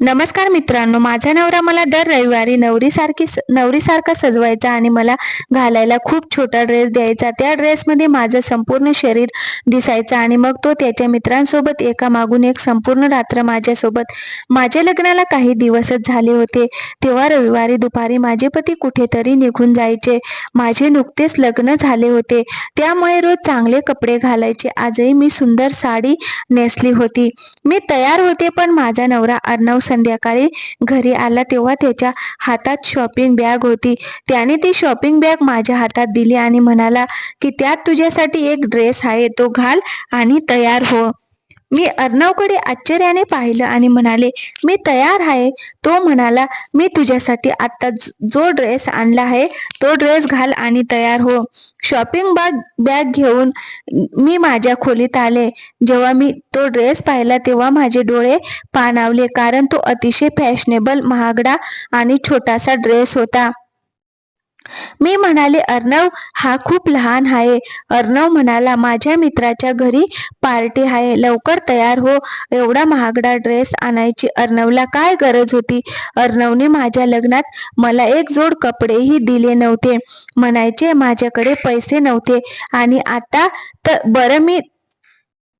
नमस्कार मित्रांनो माझा नवरा मला दर रविवारी नवरीसारखी नवरीसारखा सजवायचा आणि मला घालायला खूप छोटा ड्रेस द्यायचा. त्या ड्रेसमध्ये माझं संपूर्ण शरीर दिसायचं आणि मग तो त्याच्या मित्रांसोबत एका मागून एक संपूर्ण रात्र माझ्यासोबत माझ्या लग्नाला काही दिवसच झाले होते. तेव्हा रविवारी दुपारी माझे पती कुठेतरी निघून जायचे. माझे नुकतेच लग्न झाले होते. त्यामुळे रोज चांगले कपडे घालायचे. आजही मी सुंदर साडी नेसली होती. मी तयार होते पण माझा नवरा अर्णव संध्याकाळी घरी आला तेव्हा त्याच्या हातात शॉपिंग बॅग होती. त्याने ती शॉपिंग बॅग माझ्या हातात दिली आणि म्हणाला की त्यात तुझ्यासाठी एक ड्रेस आहे तो घाल आणि तयार हो. मी अर्णवकडे आश्चर्याने पाहिलं आणि म्हणाले मी तयार आहे. तो म्हणाला मी तुझ्यासाठी आता जो ड्रेस आणला आहे तो ड्रेस घाल आणि तयार हो. शॉपिंग बॅग बॅग घेऊन मी माझ्या खोलीत आले. जेव्हा मी तो ड्रेस पाहिला तेव्हा माझे डोळे पाणावले कारण तो अतिशय फॅशनेबल महागडा आणि छोटासा ड्रेस होता. मी म्हणाले अर्णव हा खूप लहान आहे. अर्णव म्हणाला माझ्या मित्राच्या घरी पार्टी आहे लवकर तयार हो एवढा महागडा ड्रेस आणायची अर्णवला काय गरज होती? अर्णवने माझ्या लग्नात मला एक जोड कपडेही दिले नव्हते. म्हणायचे माझ्याकडे पैसे नव्हते आणि आता तर बरं मी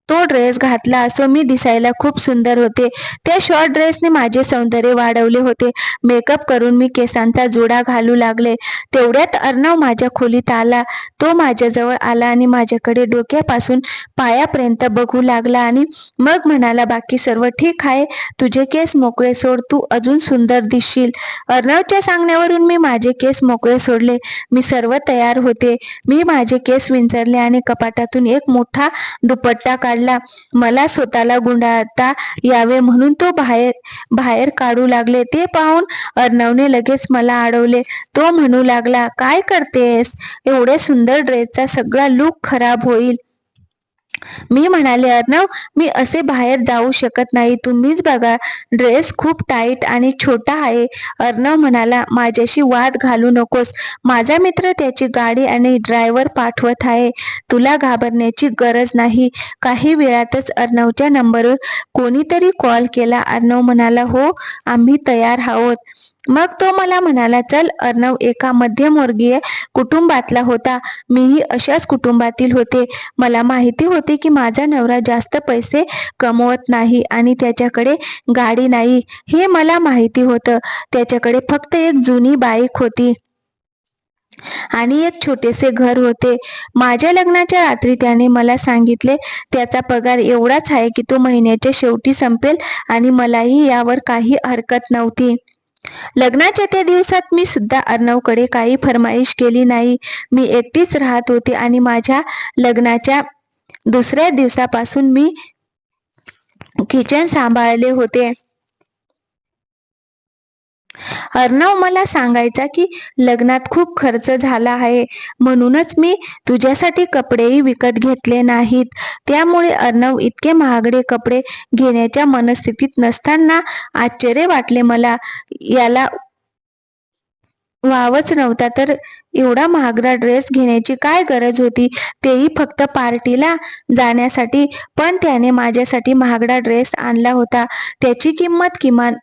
तो ड्रेस घातला असो मी दिसायला खूप सुंदर होते. त्या शॉर्ट ड्रेसने माझे सौंदर्य वाढवले होते. मेकअप करून मी केसांचा जोडा घालू लागले. तेवढ्यात अर्णव माझ्या खोलीत आला. तो माझ्याजवळ आला आणि माझ्याकडे डोक्यापासून पायापर्यंत बघू लागला आणि मग म्हणाला बाकी सर्व ठीक आहे. तुझे केस मोकळे सोड. तू अजून सुंदर दिसशील. अर्णवच्या सांगण्यावरून मी माझे केस मोकळे सोडले. मी सर्व तयार होते. मी माझे केस विंचरले आणि कपाटातून एक मोठा दुपट्टा काढला. काढला. मला स्वतःला गुंडाळता यावे म्हणून तो बाहेर बाहेर काढू लागले. ते पाहून अर्णवने लगेच मला अडवले. तो म्हणू लागला काय करतेस? एवढे सुंदर ड्रेसचा सगळा लुक खराब होईल. मी म्हणाले अर्णव मी असे बाहेर जाऊ शकत नाही. तुम्हीच बघा ड्रेस खूप टाईट आणि छोटा आहे. अर्णव म्हणाला माझ्याशी वाद घालू नकोस. माझा मित्र त्याची गाडी आणि ड्रायव्हर पाठवत आहे. तुला घाबरण्याची गरज नाही. काही वेळातच अर्णवच्या नंबरवर कोणीतरी कॉल केला. अर्णव म्हणाला हो आम्ही तयार आहोत. मग तो मला म्हणाला चल अर्णव एका मध्यमवर्गीय कुटुंबातला होता. मीही अशाच कुटुंबातील होते. मला माहिती होती की माझा नवरा जास्त पैसे कमवत नाही आणि त्याच्याकडे गाडी नाही. हे मला माहिती होतं. त्याच्याकडे फक्त एक जुनी बाईक होती आणि एक छोटेसे घर होते. माझ्या लग्नाच्या रात्री त्याने मला सांगितले त्याचा पगार एवढाच आहे की तो महिन्याच्या शेवटी संपेल आणि मलाही यावर काही हरकत नव्हती. लग्नाच्या त्या दिवसात मी सुद्धा अर्णवकडे काही फरमाईश केली नाही. मी एकटीच राहत होते आणि माझ्या लग्नाच्या दुसऱ्या दिवसापासून मी किचन सांभाळले होते. अर्णव मला सांगायचा की लग्नात खूप खर्च झाला आहे. म्हणूनच मी तुझ्यासाठी कपडेही विकत घेतले नाहीत. त्यामुळे अर्णव इतके महागडे कपडे घेण्याच्या मनस्थितीत नसताना आश्चर्य वाटले मला. याला व्हावंच नव्हता. तर एवढा महागडा ड्रेस घेण्याची काय गरज होती? तेही फक्त पार्टीला जाण्यासाठी. पण त्याने माझ्यासाठी महागडा ड्रेस आणला होता. त्याची किंमत किमान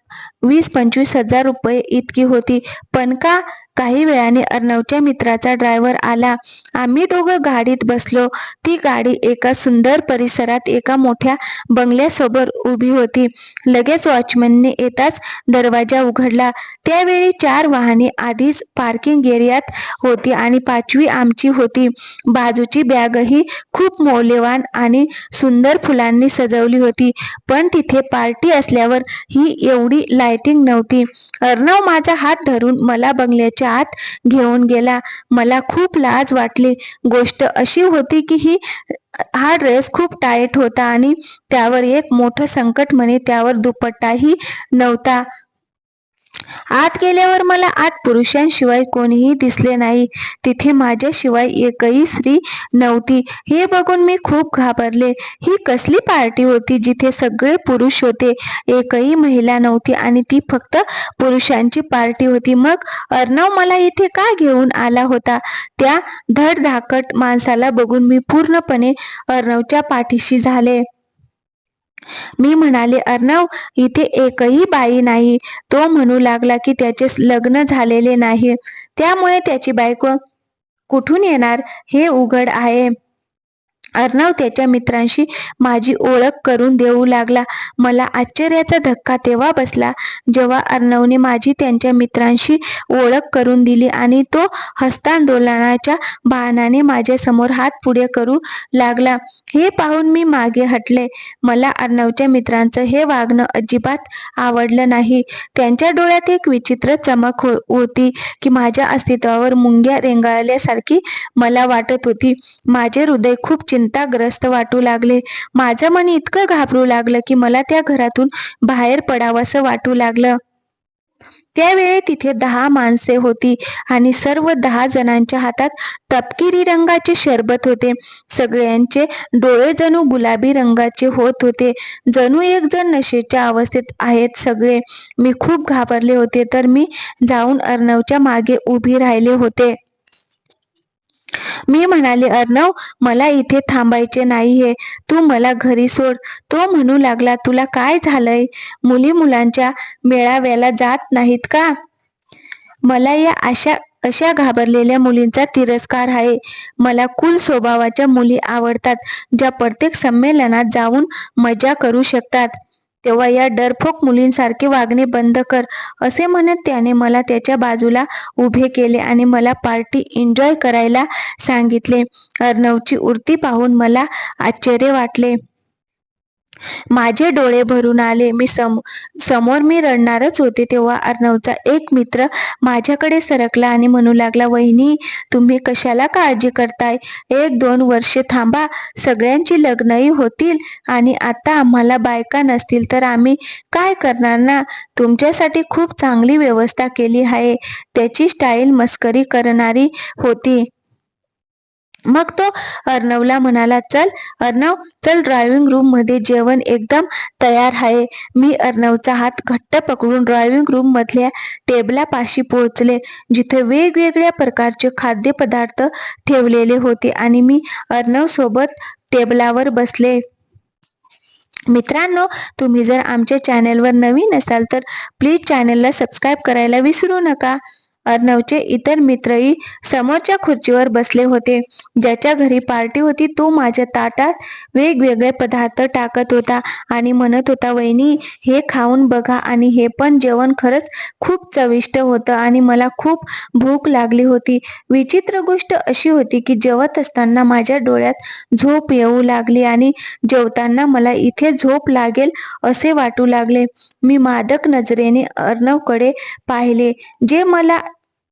वीस पंचवीस हजार रुपये इतकी होती. पण का काही वेळाने अर्णवच्या मित्राचा ड्रायव्हर आला. आम्ही दोघं गाडीत बसलो. ती गाडी एका सुंदर परिसरात एका मोठ्या बंगल्यासोबत उभी होती. लगेच वॉचमनने येताच दरवाजा उघडला. त्यावेळी चार वाहने आधीच पार्किंग एरियात होती आणि पाचवी आमची होती. बाजूची बॅगही खूप मौल्यवान आणि सुंदर फुलांनी सजवली होती. पण तिथे पार्टी असल्यावर ही एवढी लायटिंग नव्हती. अर्णव माझा हात धरून मला बंगल्याच्या आत घेऊन गेला. मला खूप लाज वाटली. गोष्ट अशी होती की ही हा ड्रेस खूप टाईट होता आणि त्यावर एक मोठं संकट म्हणे त्यावर दुपट्टाही नव्हता. आत गेल्यावर मला आत पुरुषांशिवाय कोणीही दिसले नाही. तिथे माझ्याशिवाय एकही स्त्री नव्हती. हे बघून मी खूप घाबरले. ही कसली पार्टी होती जिथे सगळे पुरुष होते? एकही महिला नव्हती आणि ती फक्त पुरुषांची पार्टी होती. मग अर्णव मला इथे का घेऊन आला होता? त्या धडधाकट माणसाला बघून मी पूर्णपणे अर्णवच्या पाठीशी झाले. मी म्हणाले अर्णव इथे एकही बाई नाही. तो म्हणू लागला की त्याचे लग्न झालेले नाही. त्यामुळे त्याची बायको कुठून येणार? हे उघड आहे. अर्णव त्याच्या मित्रांशी माझी ओळख करून देऊ लागला. मला आश्चर्याचा धक्का तेव्हा बसला जेव्हा अर्णवने माझी त्यांच्या मित्रांशी ओळख करून दिली आणि तो हस्तांदोलनाच्या बहाणाने माझ्यासमोर हात पुढे करू लागला. हे पाहून मी मागे हटले. मला अर्णवच्या मित्रांचं हे वागणं अजिबात आवडलं नाही. त्यांच्या डोळ्यात एक विचित्र चमक हो होती की माझ्या अस्तित्वावर मुंग्या रेंगाळल्यासारखी मला वाटत होती. माझे हृदय खूप चिंताग्रस्त वाटू लागले. माझं मन इतकं घाबरू लागलं की मला त्या घरातून बाहेर पडावंसं वाटू लागलं. त्यावेळी तिथे दहा माणसे होती आणि सर्व दहा जणांच्या हातात तपकिरी रंगाचे शरबत होते. सगळ्यांचे डोळे जणू गुलाबी रंगाचे होत होते. जणू एक जण नशेच्या अवस्थेत आहेत सगळे. मी खूप घाबरले होते तर मी जाऊन अर्णवच्या मागे उभी राहिले होते. मी म्हणाले अर्णव मला इथे थांबायचे नाहीये. तू मला घरी सोड. तो म्हणू लागला तुला काय झालंय? मुली मुलांच्या मेळाव्याला जात नाहीत का? मला या अशा अशा घाबरलेल्या मुलींचा तिरस्कार आहे. मला कुल स्वभावाच्या मुली आवडतात ज्या प्रत्येक संमेलनात जाऊन मजा करू शकतात. तेव्हा या डरफोक मुलींसारखे वागणे बंद कर असे म्हणत त्याने मला त्याच्या बाजूला उभे केले आणि मला पार्टी एन्जॉय करायला सांगितले. अर्णवची उरती पाहून मला आश्चर्य वाटले. माझे डोळे भरून आले. मी सम समोर मी रडणारच होते तेव्हा अर्णवचा एक मित्र माझ्याकडे सरकला आणि म्हणू लागला वहिनी तुम्ही कशाला काळजी करताय? एक दोन वर्षे थांबा. सगळ्यांची लग्नही होतील आणि आता आम्हाला बायका नसतील तर आम्ही काय करणार ना? तुमच्यासाठी खूप चांगली व्यवस्था केली आहे. त्याची स्टाईल मस्करी करणारी होती. मग तो अर्णवला म्हणाला चल अर्णव चल ड्रायव्हिंग रूममध्ये जेवण एकदम तयार आहे. मी अर्णवचा हात घट्ट पकडून ड्रायव्हिंग रूम मधल्या टेबलापाशी पोहोचले. जिथे वेगवेगळ्या प्रकारचे खाद्यपदार्थ ठेवलेले होते आणि मी अर्णव सोबत टेबलावर बसले. मित्रांनो तुम्ही जर आमच्या चॅनेलवर नवीन असाल तर प्लीज चॅनलला सबस्क्राईब करायला विसरू नका. अर्णवचे इतर मित्रही समोरच्या खुर्चीवर बसले होते. ज्याच्या घरी पार्टी होती तो माझ्या ताटात वेगवेगळे पदार्थ टाकत होता आणि म्हणत होता वहिनी हे खाऊन बघा आणि हे पण जेवण खरंच खूप चविष्ट होतं आणि मला खूप भूक लागली होती. विचित्र गोष्ट अशी होती की जेवत असताना माझ्या डोळ्यात झोप येऊ लागली आणि जेवताना मला इथे झोप लागेल असे वाटू लागले. मी मादक नजरेने अर्णवकडे पाहिले जे मला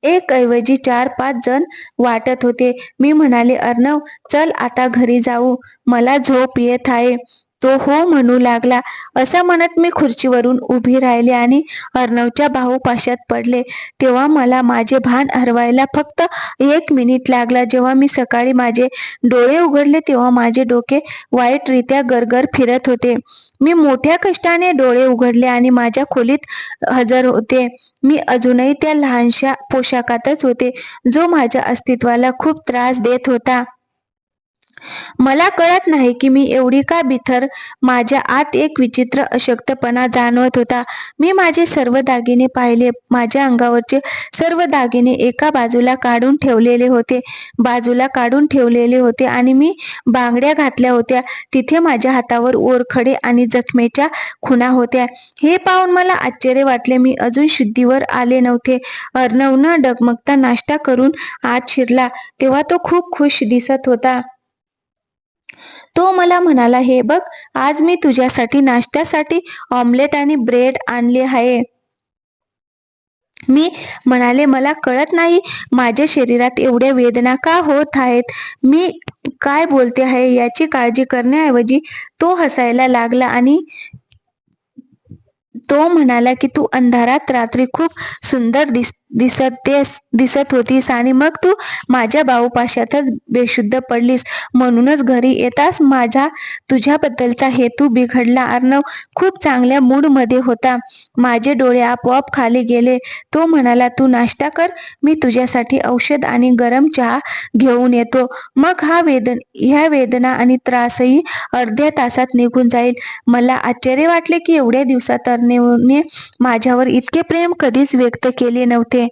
एक ऐवजी चार पाच जण वाटत होते. मी म्हणाले अर्णव चल आता घरी जाऊ. मला झोप येत आहे. तो हो म्हणू लागला. असं म्हणत मी खुर्चीवरून उभी राहिले आणि अर्णवच्या पाशात पडले. तेव्हा मला माझे भान हरवायला फक्त एक मिनिट लागला. जेव्हा मी सकाळी माझे डोळे उघडले तेव्हा माझे डोके वाईटरित्या गरगर फिरत होते. मी मोठ्या कष्टाने डोळे उघडले आणि माझ्या खोलीत हजर होते. मी अजूनही त्या लहानशा पोशाखातच होते जो माझ्या अस्तित्वाला खूप त्रास देत होता. मला कळत नाही की मी एवढी का बिथर माझ्या आत एक विचित्र अशक्तपणा जाणवत होता. मी माझे सर्व दागिने पाहिले. माझ्या अंगावरचे सर्व दागिने एका बाजूला काढून ठेवलेले होते. बाजूला काढून ठेवलेले होते आणि मी बांगड्या घातल्या होत्या. तिथे माझ्या हातावर ओरखडे आणि जखमेच्या खुणा होत्या. हे पाहून मला आश्चर्य वाटले. मी अजून शुद्धीवर आले नव्हते. अर्णवनं डगमगता नाश्ता करून आत शिरला. तेव्हा तो खूप खुश दिसत होता. तो मला म्हणाला हे बघ आज मी तुझ्यासाठी नाश्त्यासाठी ऑमलेट आणि ब्रेड आणले आहे. मी म्हणाले मला कळत नाही माझ्या शरीरात एवढ्या वेदना का होत आहेत? मी काय बोलते आहे याची काळजी करण्याऐवजी तो हसायला लागला आणि तो म्हणाला की तू अंधारात रात्री खूप सुंदर दिस दिसत तेस दिसत होतीस आणि मग तू माझ्या भाऊपाशातच बेशुद्ध पडलीस. म्हणूनच घरी येताच माझा तुझ्याबद्दलचा हेतू बिघडला. अर्णव खूप चांगल्या मूडमध्ये होता. माझे डोळे आपोआप खाली गेले. तो म्हणाला तू नाश्ता कर मी तुझ्यासाठी औषध आणि गरम चहा घेऊन येतो. मग हा वेदन ह्या वेदना आणि त्रासही अर्ध्या तासात निघून जाईल. मला आश्चर्य वाटले की एवढ्या दिवसात अर्णवने माझ्यावर इतके प्रेम कधीच व्यक्त केले नव्हते.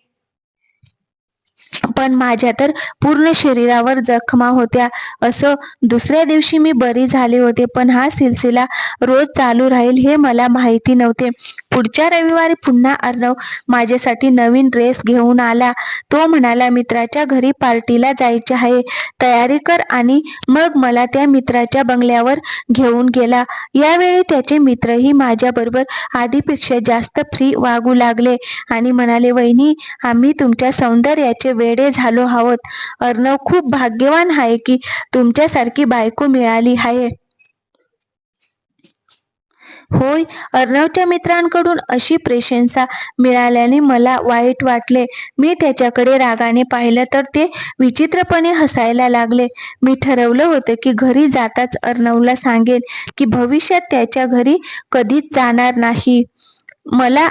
पण माझ्या तर पूर्ण शरीरावर जखमा होत्या. असं दुसऱ्या दिवशी मी बरी झाले होते पण हा सिलसिला रोज चालू राहील हे मला माहिती नव्हते. पुढच्या रविवारी पुन्हा अर्णव माझ्यासाठी नवीन ड्रेस घेऊन आला. तो म्हणाला मित्राच्या घरी पार्टीला जायचे आहे. तयारी कर आणि मग मला त्या मित्राच्या बंगल्यावर घेऊन गेला. यावेळी त्याचे मित्रही माझ्याबरोबर आधीपेक्षा जास्त फ्री वागू लागले आणि म्हणाले वहिनी आम्ही तुमच्या सौंदर्याचे वेडे झालो आहोत. अर्णव खूप भाग्यवान आहे की तुमच्यासारखी बायको मिळाली आहे. होय अर्णवच्या मित्रांकडून अशी प्रशंसा मिळाल्याने मला वाईट वाटले. मी त्याच्याकडे रागाने पाहिलं तर ते विचित्रपणे हसायला लागले. मी ठरवलं होतं की घरी जाताच अर्णवला सांगेन की भविष्यात त्याच्या घरी कधीच जाणार नाही. मला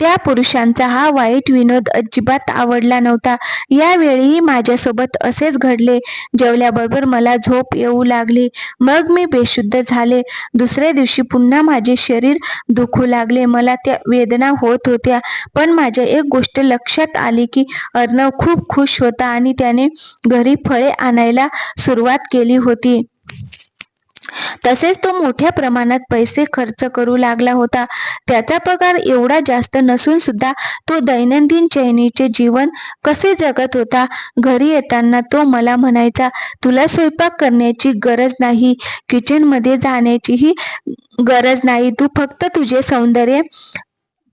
त्या पुरुषांचा हा वाईट विनोद अजिबात आवडला नव्हता. यावेळीही माझ्यासोबत असेच घडले. जेवल्याबरोबर मला झोप येऊ लागली. मग मी बेशुद्ध झाले. दुसऱ्या दिवशी पुन्हा माझे शरीर दुखू लागले. मला त्या वेदना होत होत्या. पण माझ्या एक गोष्ट लक्षात आली की अर्णव खूप खुश होता आणि त्याने घरी फळे आणायला सुरुवात केली होती. तसेच तो मोठ्या प्रमाणात पैसे खर्च करू लागला होता. त्याचा पगार एवढा जास्त नसून सुद्धा तो दैनंदिन चैनीचे जीवन कसे जगत होता घरी येताना तो मला म्हणायचा तुला स्वयंपाक करण्याची गरज नाही किचनमध्ये जाण्याचीही गरज नाही तू फक्त तुझे सौंदर्य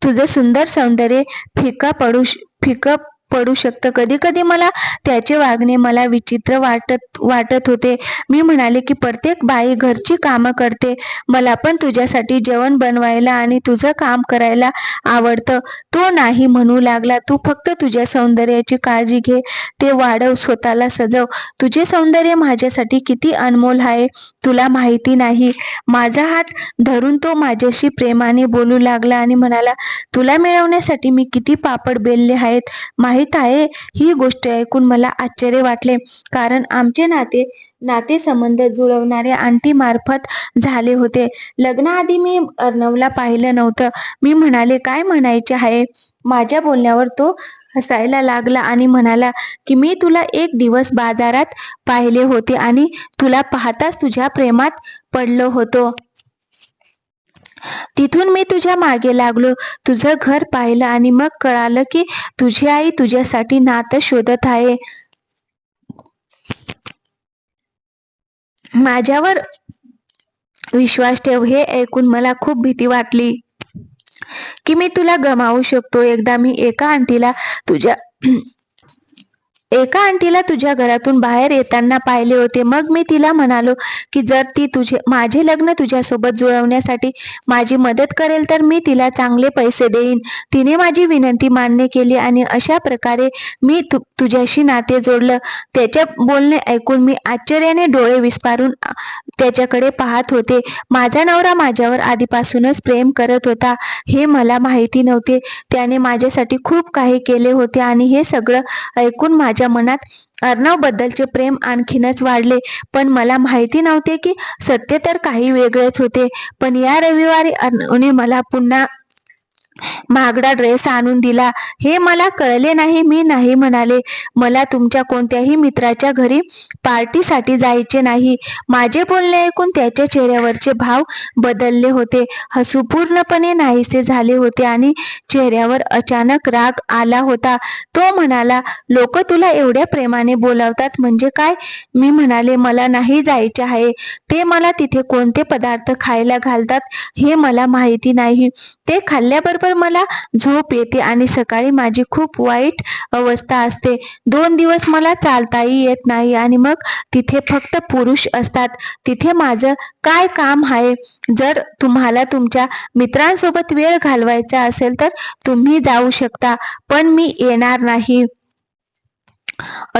तुझं सुंदर सौंदर्य फिका पडू फिकं पडू शकतं. कधी कधी मला त्याचे वागणे मला विचित्र वाटत वाटत होते. मी म्हणाले की प्रत्येक बाई घरची कामं करते. मला पण तुझ्यासाठी जेवण बनवायला आणि तुझं काम करायला आवडतं. तो नाही म्हणू लागला. तू फक्त तुझ्या सौंदर्याची काळजी घे. ते वाढव स्वतःला सजव. तुझे सौंदर्य माझ्यासाठी किती अनमोल आहे तुला माहिती नाही. माझा हात धरून तो माझ्याशी प्रेमाने बोलू लागला आणि म्हणाला तुला मिळवण्यासाठी मी किती पापड बेलले आहेत. माहीत आहे ही गोष्ट ऐकून मला आश्चर्य वाटले. कारण आमचे नाते नातेसंबंध जुळवणाऱ्या आंटी मार्फत झाले होते. लग्नाआधी मी अर्णवला पाहिलं नव्हतं. मी म्हणाले काय म्हणायचे आहे? माझ्या बोलण्यावर तो हसायला लागला आणि म्हणाला की मी तुला एक दिवस बाजारात पाहिले होते आणि तुला पाहताच तुझ्या प्रेमात पडलो होतो. तिथून मी तुझ्या मागे लागलो. तुझं घर पाहिलं आणि मग कळालं की तुझी आई तुझ्यासाठी नातं शोधत आहे. माझ्यावर विश्वास ठेव हे ऐकून मला खूप भीती वाटली की मी तुला गमावू शकतो. एकदा मी एका आंटीला तुझ्या एका आंटीला तुझ्या घरातून बाहेर येताना पाहिले होते. मग मी तिला म्हणालो की जर ती तुझे माझे लग्न तुझ्यासोबत जुळवण्यासाठी माझी मदत करेल तर मी तिला चांगले पैसे देईन. तिने माझी विनंती मान्य केली आणि अशा प्रकारे मी तु तुझ्याशी नाते जोडलं. त्याच्या बोलणे ऐकून मी आश्चर्याने डोळे विस्पारून त्याच्याकडे पाहत होते. माझा नवरा माझ्यावर आधीपासूनच प्रेम करत होता. हे मला माहिती नव्हते. त्याने माझ्यासाठी खूप काही केले होते आणि हे सगळं ऐकून माझ्या माझ्या मनात अर्णवबद्दलचे प्रेम आणखीनच वाढले. पण मला माहिती नव्हते की सत्य तर काही वेगळेच होते. पण या रविवारी अर्णवने मला पुन्हा महागडा ड्रेस आणून दिला. हे मला कळले नाही मी नाही म्हणाले. मला तुमच्या कोणत्याही मित्राच्या घरी पार्टीसाठी जायचे नाही. माझे बोलणे ऐकून त्याच्या चेहऱ्यावरचे भाव बदलले होते. हसू पूर्णपणे नाहीसे झाले होते आणि चेहऱ्यावर अचानक राग आला होता. तो म्हणाला लोक तुला एवढ्या प्रेमाने बोलावतात म्हणजे काय? मी म्हणाले मला नाही जायचे आहे. ते मला तिथे कोणते पदार्थ खायला घालतात हे मला माहिती नाही. ते खाल्ल्याबरोबर उठल्यावर मला झोप येते आणि सकाळी माझी खूप वाईट अवस्था असते. दोन दिवस मला चालताही येत नाही आणि मग तिथे फक्त पुरुष असतात. तिथे माझं काय काम आहे? जर तुम्हाला तुमच्या मित्रांसोबत वेळ घालवायचा असेल तर तुम्ही जाऊ शकता पण मी येणार नाही.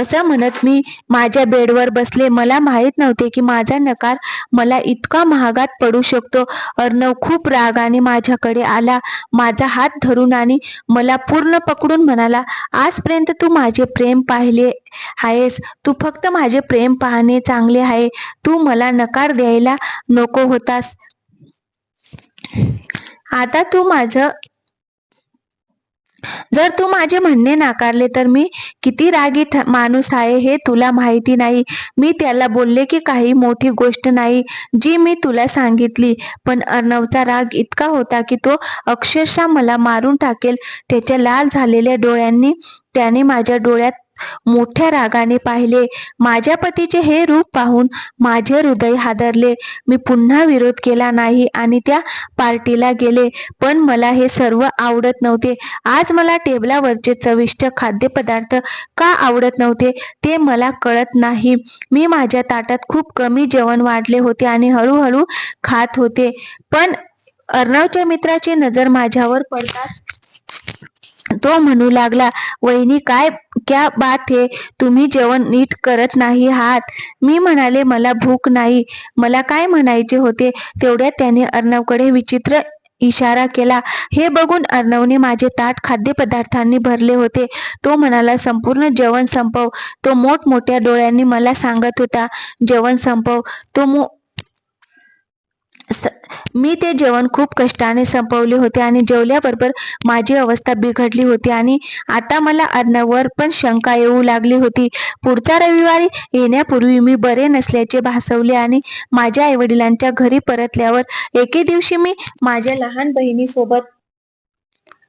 असं म्हणत मी माझ्या बेडवर बसले. मला माहीत नव्हते की माझा नकार मला इतका महागात पडू शकतो. अर्णव खूप रागाने माझ्याकडे आला. माझा हात धरून आणि मला पूर्ण पकडून म्हणाला आजपर्यंत तू माझे प्रेम पाहिले आहेस. तू फक्त माझे प्रेम पाहणे चांगले आहे. तू मला नकार द्यायला नको होतास. आता तू माझं जर तू माझे म्हणणे नाकारले तर मी किती रागी माणूस आहे हे तुला माहिती नाही. मी त्याला बोलले की काही मोठी गोष्ट नाही जी मी तुला सांगितली. पण अर्णवचा राग इतका होता की तो अक्षरशः मला मारून टाकेल. त्याच्या लाल झालेल्या डोळ्यांनी त्याने माझ्या डोळ्यात मोठ्या रागाने पाहिले. माझ्या पतीचे हे रूप पाहून माझे हृदय हादरले. मी पुन्हा विरोध केला नाही आणि त्या पार्टीला गेले. पण मला हे सर्व आवडत नव्हते. आज मला टेबलावरचे चविष्ट खाद्यपदार्थ का आवडत नव्हते ते मला कळत नाही. मी माझ्या ताटात खूप कमी जेवण वाढले होते आणि हळूहळू खात होते. पण अर्णवच्या मित्राची नजर माझ्यावर पडतात तो म्हणू लागला वहिनी काय क्या बात हे? तुम्ही जेवण नीट करत नाही आहात. मी म्हणाले मला भूक नाही. मला काय म्हणायचे होते? तेवढ्यात त्याने अर्णवकडे विचित्र इशारा केला हे बघून अर्णवने माझे ताट खाद्यपदार्थांनी भरले होते. तो म्हणाला संपूर्ण जेवण संपव. तो मोठमोठ्या डोळ्यांनी मला सांगत होता जेवण संपव. तो मो स- मी ते जेवण खूप कष्टाने संपवले होते आणि जेवल्याबरोबर माझी अवस्था बिघडली होती आणि आता मला अन्नावर पण शंका येऊ लागली होती. पुढचा रविवारी येण्यापूर्वी मी बरे नसल्याचे भासवले आणि माझ्या आईवडिलांच्या घरी परतल्यावर एके दिवशी मी माझ्या लहान बहिणीसोबत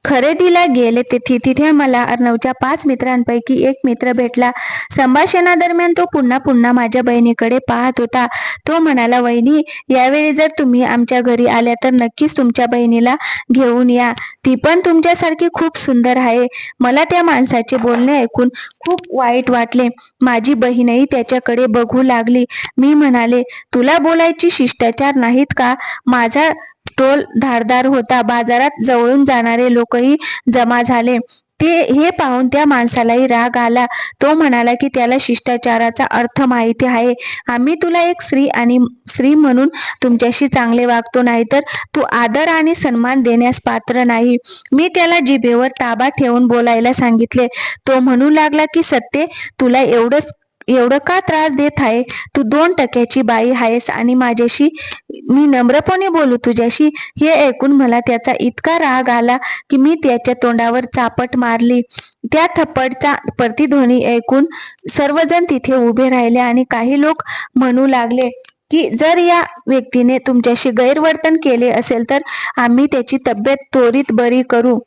खरेदीला गेले तिथे तिथे मला अर्णवच्या पाच मित्रांपैकी एक मित्र भेटला. संभाषणादरम्यान तो पुन्हा पुन्हा माझ्या बहिणीकडे पाहत होता. तो म्हणाला वहिनी यावेळी जर तुम्ही आमच्या घरी आल्या तर नक्कीच तुमच्या बहिणीला घेऊन या. ती पण तुमच्यासारखी खूप सुंदर आहे. मला त्या माणसाचे बोलणे ऐकून खूप वाईट वाटले. माझी बहीणही त्याच्याकडे बघू लागली. मी म्हणाले तुला बोलायची शिष्टाचार नाहीत का? माझा टोल धारदार होता. बाजारात जवळून जाणारे लोकही जमा झाले. ते हे पाहून त्या माणसालाही राग आला. तो म्हणाला की त्याला शिष्टाचाराचा अर्थ माहिती आहे. आम्ही तुला एक स्त्री आणि स्त्री म्हणून तुमच्याशी चांगले वागतो नाही तर तू आदर आणि सन्मान देण्यास पात्र नाही. मी त्याला जिभेवर ताबा ठेवून बोलायला सांगितले. तो म्हणू लागला की सत्य तुला एवढंच एवढं का त्रास देत आहे? तू दोन टक्याची बाई आहेस आणि माझ्याशी मी नम्रपणे बोलू तुझ्याशी हे ऐकून मला त्याचा इतका राग आला की मी त्याच्या तोंडावर चापट मारली. त्या थप्पडचा प्रतिध्वनी ऐकून सर्वजण तिथे उभे राहिले आणि काही लोक म्हणू लागले की जर या व्यक्तीने तुमच्याशी गैरवर्तन केले असेल तर आम्ही त्याची तब्येत त्वरित बरी करू.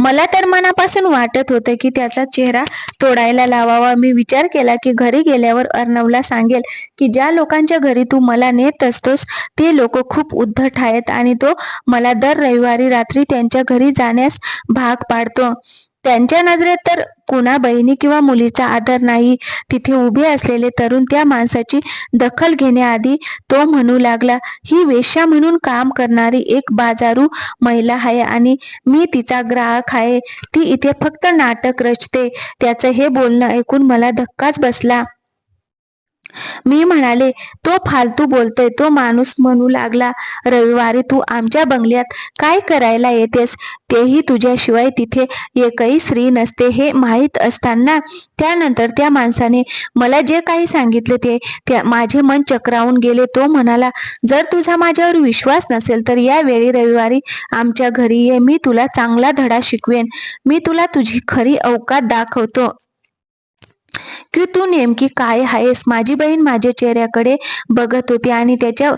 मला तर मनापासून वाटत होतं की त्याचा चेहरा तोडायला लावावा. मी विचार केला की घरी गेल्यावर अर्णवला सांगेल की ज्या लोकांच्या घरी तू मला नेत असतोस ते लोक खूप उद्धट आहेत आणि तो मला दर रविवारी रात्री त्यांच्या घरी जाण्यास भाग पाडतो. त्यांच्या नजरेत तर कुणा बहिणी किंवा मुलीचा आदर नाही. तिथे उभे असलेले तरुण त्या माणसाची दखल घेण्याआधी तो म्हणू लागला ही वेश्या म्हणून काम करणारी एक बाजारू महिला आहे आणि मी तिचा ग्राहक आहे. ती इथे फक्त नाटक रचते. त्याचं हे बोलणं ऐकून मला धक्काच बसला. मी म्हणाले तो फालतू बोलतोय तो माणूस म्हणू लागला रविवारी तू आमच्या बंगल्यात काय करायला येतेस? तेही तुझ्याशिवाय तिथे एकही स्त्री नसते हे माहीत असताना. त्यानंतर त्या माणसाने मला जे काही सांगितले ते त्या माझे मन चक्रावून गेले. तो म्हणाला जर तुझा माझ्यावर विश्वास नसेल तर यावेळी रविवारी आमच्या घरी ये. मी तुला चांगला धडा शिकवेन. मी तुला तुझी खरी अवकात दाखवतो. की तू नेमकी काय आहेस? माझी बहीण माझ्या चेहऱ्याकडे बघत होती आणि त्याच्या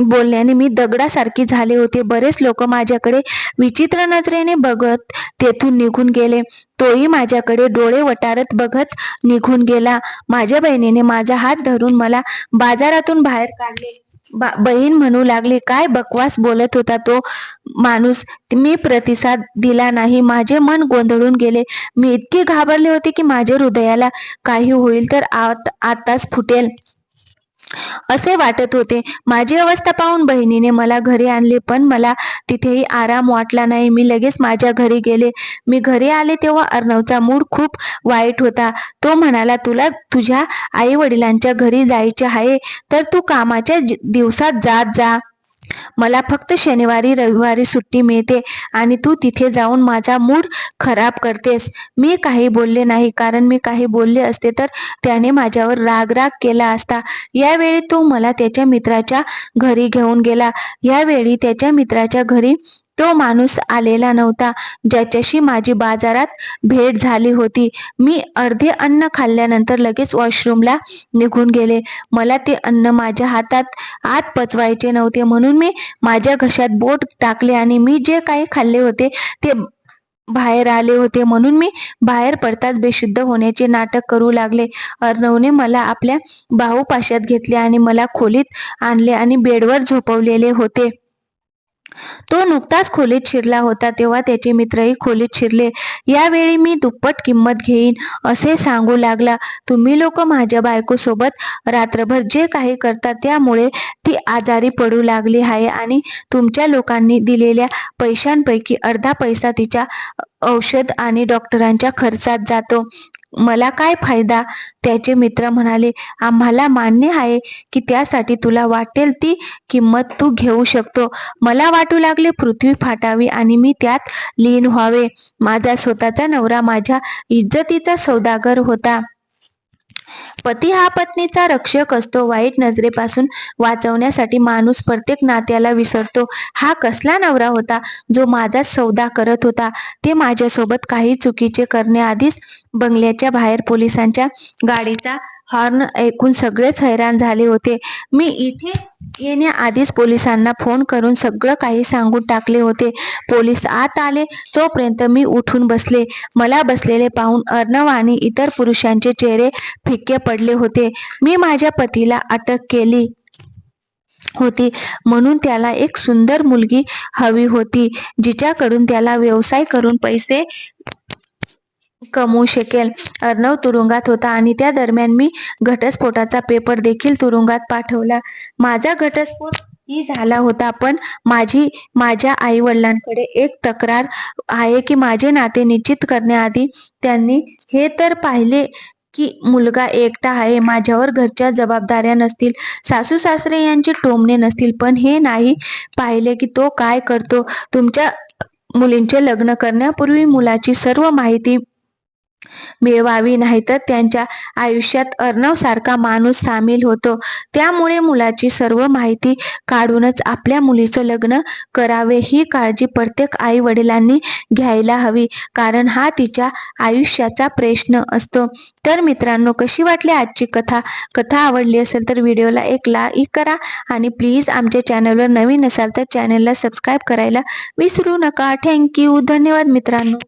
बोलण्याने मी दगडासारखी झाले होते. बरेच लोक माझ्याकडे विचित्र नजरेने बघत तेथून निघून गेले. तोही माझ्याकडे डोळे वटारत बघत निघून गेला. माझ्या बहिणीने माझा हात धरून मला बाजारातून बाहेर काढले. बहीण म्हणू लागली काय बकवास बोलत होता तो माणूस? मी प्रतिसाद दिला नाही. माझे मन गोंधळून गेले. मी इतके घाबरले होते की माझ्या हृदयाला काही होईल तर आत आताच फुटेल. असे वाटत होते. माझी अवस्था पाहून बहिणीने मला घरी आणले पण मला तिथेही आराम वाटला नाही. मी लगेच माझ्या घरी गेले. मी घरी आले तेव्हा अर्णवचा मूड खूप वाईट होता. तो म्हणाला तुला तुझ्या आई वडिलांच्या घरी जायचे आहे तर तू कामाच्या दिवसात जात जा. मला फक्त शनिवारी रविवारी सुट्टी मिळते आणि तू तिथे जाऊन माझा मूड खराब करतेस. मी काही बोलले नाही. कारण मी काही बोलले असते तर त्याने माझ्यावर राग राग केला असता. यावेळी तो मला त्याच्या मित्राच्या घरी घेऊन गेला. यावेळी त्याच्या मित्राच्या घरी तो माणूस आलेला नव्हता. ज्याच्याशी माझी बाजारात भेट झाली होती. मी अर्धे अन्न खाल्ल्यानंतर लगेच वॉशरूमला निघून गेले. मला ते अन्न माझ्या हातात आत पचवायचे नव्हते. म्हणून मी माझ्या घशात बोट टाकले आणि मी जे काही खाल्ले होते ते बाहेर आले होते. म्हणून मी बाहेर पडताच बेशुद्ध होण्याचे नाटक करू लागले. अर्णवने मला आपल्या बाहुपाशात घेतले आणि मला खोलीत आणले आणि बेडवर झोपवलेले होते. तो नुकताच खोलीत शिरला होता तेव्हा त्याचे मित्रही खोलीत शिरले. यावेळी मी दुप्पट किंमत घेईन असे सांगू लागला. तुम्ही लोक माझ्या बायकोसोबत रात्रभर जे काही करता त्यामुळे ती आजारी पडू लागली आहे आणि तुमच्या लोकांनी दिलेल्या पैशांपैकी अर्धा पैसा तिच्या औषध आणि डॉक्टरांच्या खर्चात जातो. मला काय फायदा? त्याचे मित्र म्हणाले आम्हाला मान्य आहे की त्यासाठी तुला वाटेल ती किंमत तू घेऊ शकतो. मला वाटू लागले पृथ्वी फाटावी आणि मी त्यात लीन व्हावे. माझा स्वतःचा नवरा माझ्या इज्जतीचा सौदागर होता. पती हा पत्नीचा रक्षक असतो. वाईट नजरेपासून वाचवण्यासाठी माणूस प्रत्येक नात्याला विसरतो. हा कसला नवरा होता जो माझा सौदा करत होता? ते माझ्यासोबत काही चुकीचे करण्याआधीच बंगल्याच्या बाहेर पोलिसांच्या गाडीचा हॉर्न ऐकून सगळेच हैराण झाले होते. मी इथे येण्याआधीच पोलिसांना फोन करून सगळं काही सांगून टाकले होते. पोलीस आत आले. तोपर्यंत मी उठून बसले. मला बसलेले पाहून अर्णव आणि इतर पुरुषांचे चेहरे फिक्के पडले होते. मी माझ्या पतीला अटक केली होती. म्हणून त्याला एक सुंदर मुलगी हवी होती जिच्याकडून त्याला व्यवसाय करून पैसे कमवू शकेल. अर्णव तुरुंगात होता आणि त्या दरम्यान मी घटस्फोटाचा पेपर देखील तुरुंगात पाठवला. माझा घटस्फोट ही झाला होता पण माझी माझ्या आई वडिलांकडे एक तक्रार आहे की माझे नाते निश्चित करण्याआधी त्यांनी हे तर पाहिले की मुलगा एकटा आहे माझ्यावर घरच्या जबाबदाऱ्या नसतील सासू सासरे यांचे टोमणे नसतील पण हे नाही पाहिले की तो काय करतो. तुमच्या मुलींचे लग्न करण्यापूर्वी मुलाची सर्व माहिती मिळवावी नाहीतर त्यांच्या आयुष्यात अर्णव सारखा माणूस सामील होतो. त्यामुळे मुलाची सर्व माहिती काढूनच आपल्या मुलीचं लग्न करावे ही काळजी प्रत्येक आई वडिलांनी घ्यायला हवी कारण हा तिच्या आयुष्याचा प्रश्न असतो. तर मित्रांनो कशी वाटली आजची कथा? कथा आवडली असेल तर व्हिडिओला एक लाईक करा आणि प्लीज आमच्या चॅनलवर नवीन असाल तर चॅनलला सबस्क्राईब करायला विसरू नका. थँक्यू. धन्यवाद मित्रांनो.